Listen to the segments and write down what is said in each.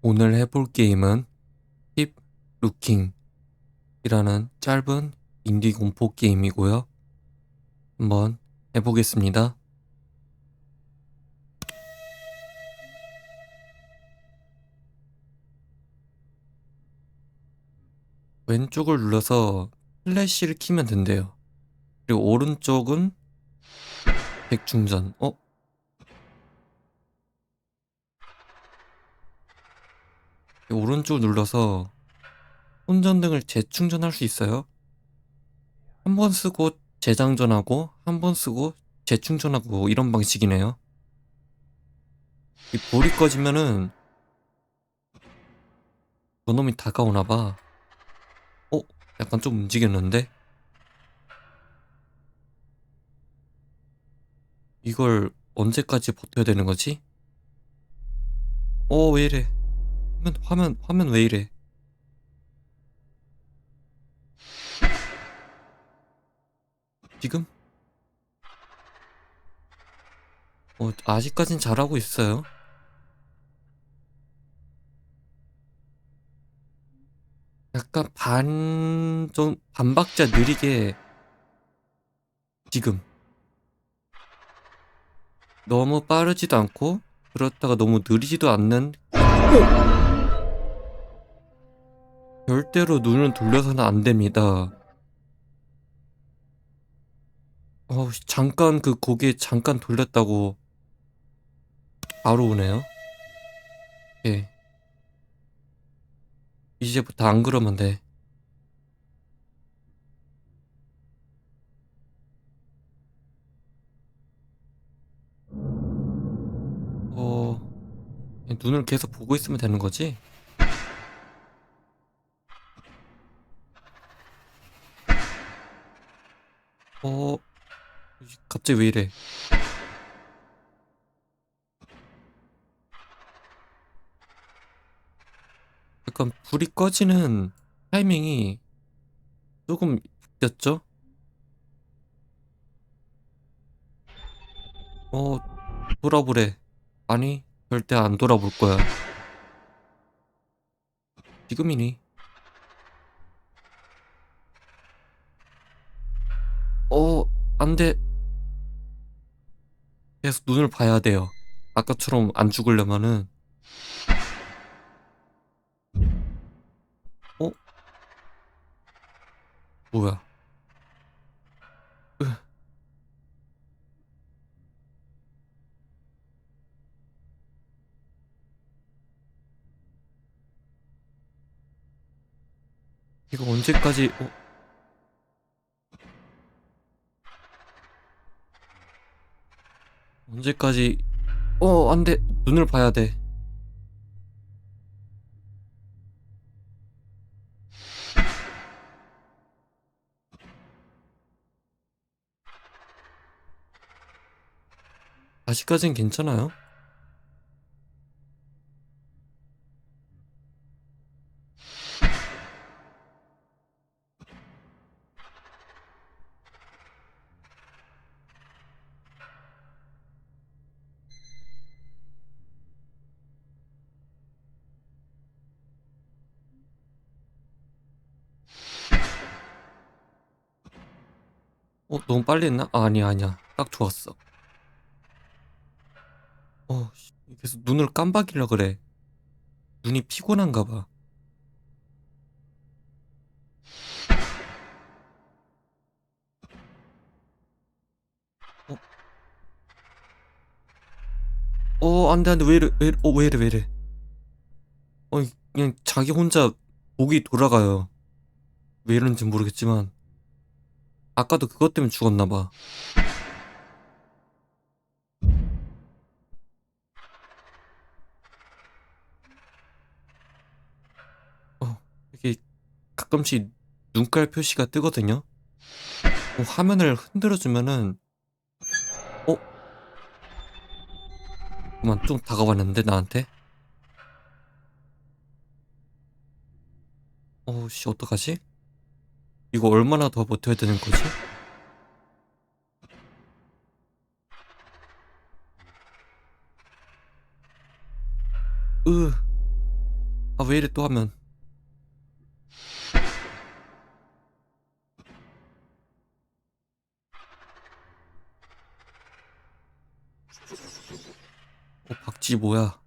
오늘 해볼 게임은 힙 루킹이라는 짧은 인디 공포 게임이고요. 한번 해보겠습니다. 왼쪽을 눌러서 플래시를 키면 된대요. 그리고 오른쪽은 백충전. 어? 오른쪽 눌러서 혼전등을 재충전할 수 있어요. 한 번 쓰고 재장전하고 한 번 쓰고 재충전하고 이런 방식이네요. 이 불이 꺼지면은 저놈이 다가오나 봐. 어? 약간 좀 움직였는데? 이걸 언제까지 버텨야 되는 거지? 어, 왜 이래? 화면, 화면, 화면 왜 이래? 지금? 어, 아직까진 잘하고 있어요. 약간 반, 좀, 반박자 느리게, 지금. 너무 빠르지도 않고, 그렇다가 너무 느리지도 않는, 절대로 눈을 돌려서는 안 됩니다. 어, 잠깐 그 고개 잠깐 돌렸다고 바로 오네요. 예. 이제부터 안 그러면 돼. 어, 눈을 계속 보고 있으면 되는 거지? 갑자기 왜 이래? 약간 불이 꺼지는 타이밍이 조금 바뀌었죠? 어, 돌아보래. 아니, 절대 안 돌아볼 거야. 지금이니? 어, 안 돼. 계속 눈을 봐야 돼요. 아까처럼 안 죽으려면은. 어? 뭐야? 으. 이거 언제까지, 어? 언제까지, 어, 안 돼. 눈을 봐야 돼. 아직까진 괜찮아요. 어, 너무 빨리 했나? 아, 아니야, 아니야. 딱 좋았어. 어, 씨, 계속 눈을 깜박이라 그래. 눈이 피곤한가 봐. 어, 어, 안 돼, 안 돼. 왜 이래, 왜, 이래, 어, 왜 이래, 왜 이래. 어, 그냥 자기 혼자 목이 돌아가요. 왜 이런지 모르겠지만. 아까도 그것 때문에 죽었나 봐. 어, 이게 가끔씩 눈깔 표시가 뜨거든요. 어, 화면을 흔들어주면은 어? 그만 좀 다가왔는데 나한테? 어우씨 어떡하지? 이거 얼마나 더 버텨야 되는 거지? 으. 아 왜 이래 또 하면? 어 박쥐 뭐야?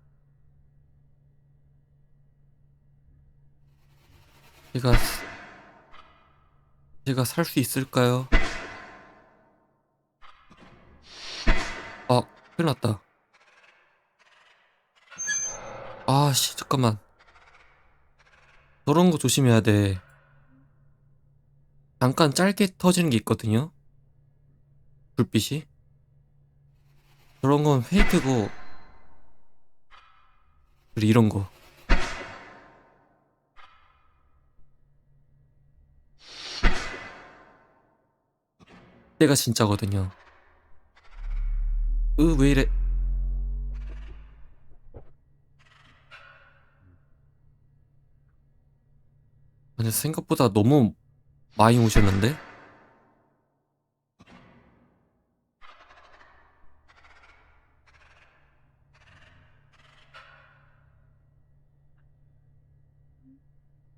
제가 제가 살 수 있을까요? 아 큰일 났다. 아 씨 잠깐만. 저런 거 조심해야 돼. 잠깐 짧게 터지는 게 있거든요? 불빛이? 저런 건 페이크고 그리고 이런 거 때가 진짜거든요 으 왜 이래 아니 생각보다 너무 많이 오셨는데?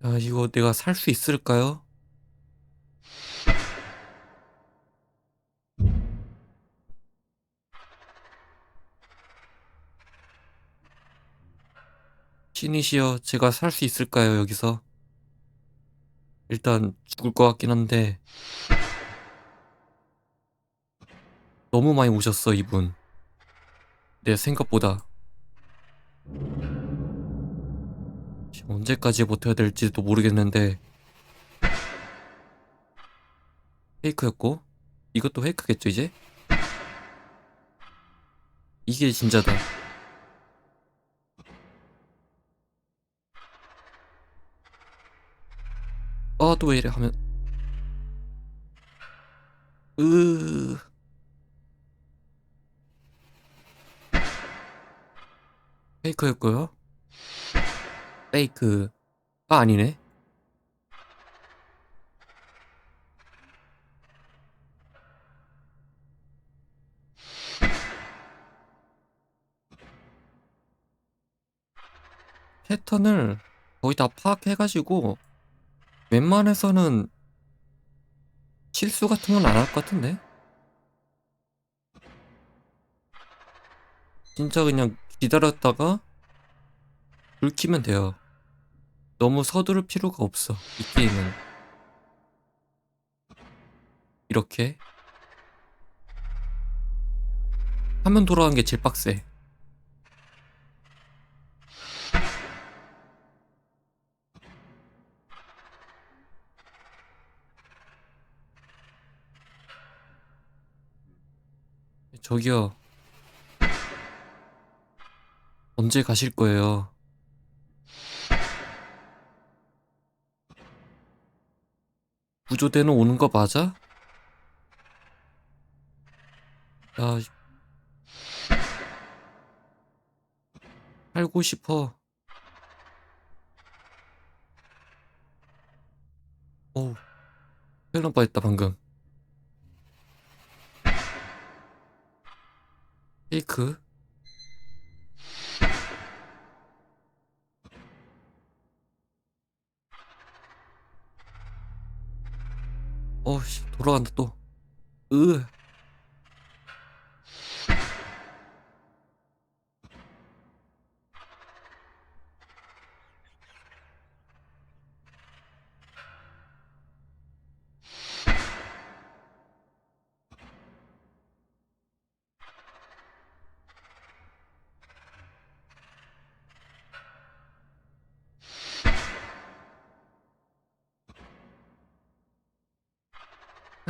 야 이거 내가 살 수 있을까요? 신이시여 제가 살 수 있을까요 여기서? 일단 죽을 것 같긴 한데. 너무 많이 오셨어 이분. 내 생각보다. 언제까지 버텨야 될지도 모르겠는데. 페이크였고? 이것도 페이크겠죠 이제? 이게 진짜다 아 또 왜 이래? 하면 으. 페이크였고요. 페이크 아 아니네. 패턴을 거의 다 파악해가지고 웬만해서는 실수 같은 건 안 할 것 같은데? 진짜 그냥 기다렸다가 불 켜면 돼요. 너무 서두를 필요가 없어, 이 게임은. 이렇게. 화면 돌아가는 게 제일 빡세. 저기요. 언제 가실 거예요? 구조대는 오는 거 맞아? 야, 이- 살고 싶어. 어우, 큰일 날 뻔했다, 방금. 페이크? 어씨 돌아간다 또. 으.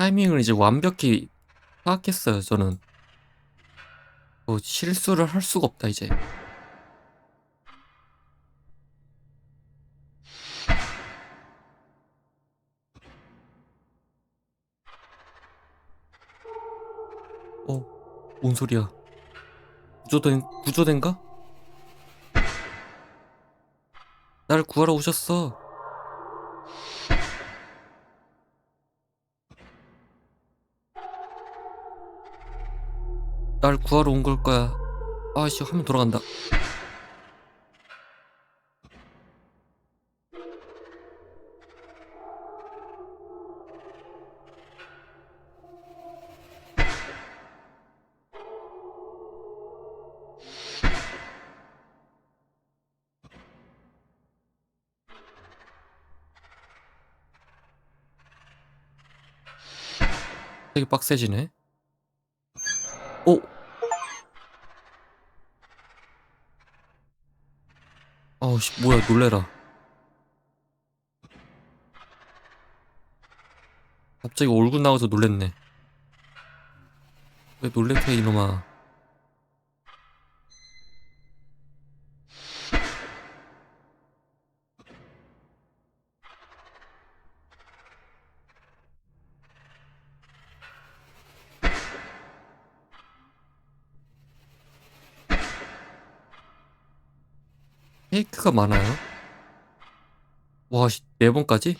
타이밍을 이제 완벽히 파악했어요, 저는. 뭐 실수를 할 수가 없다, 이제. 어, 뭔 소리야? 구조된, 구조된가? 날 구하러 오셨어. 날 구하러 온 걸 거야. 아씨 화면 돌아간다. 되게 빡세지네. 오, 아우, 씨, 뭐야, 놀래라. 갑자기 얼굴 나와서 놀랬네. 왜 놀래켜, 이놈아. 케이크가 많아요? 와, 씨, 네 번까지?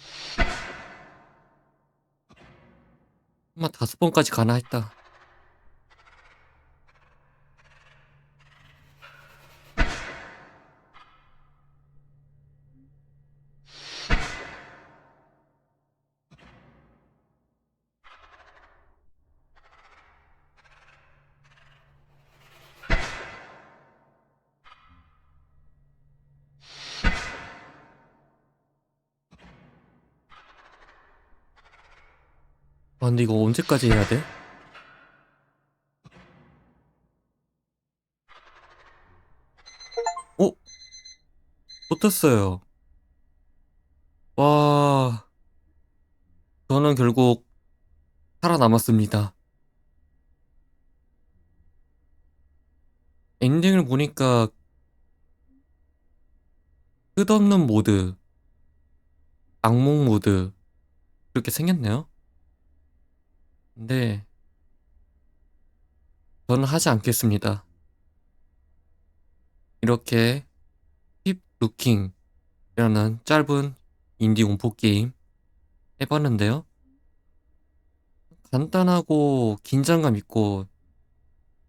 아마 다섯 번까지 가나 했다. 아, 근데 이거 언제까지 해야 돼? 어? 못했어요. 와, 저는 결국 살아남았습니다. 엔딩을 보니까 끝없는 모드, 악몽 모드, 그렇게 생겼네요. 근데 저는 하지 않겠습니다. 이렇게 힙 루킹이라는 짧은 인디 공포 게임 해봤는데요. 간단하고 긴장감 있고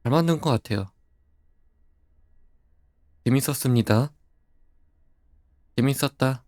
잘 만든 것 같아요. 재밌었습니다. 재밌었다.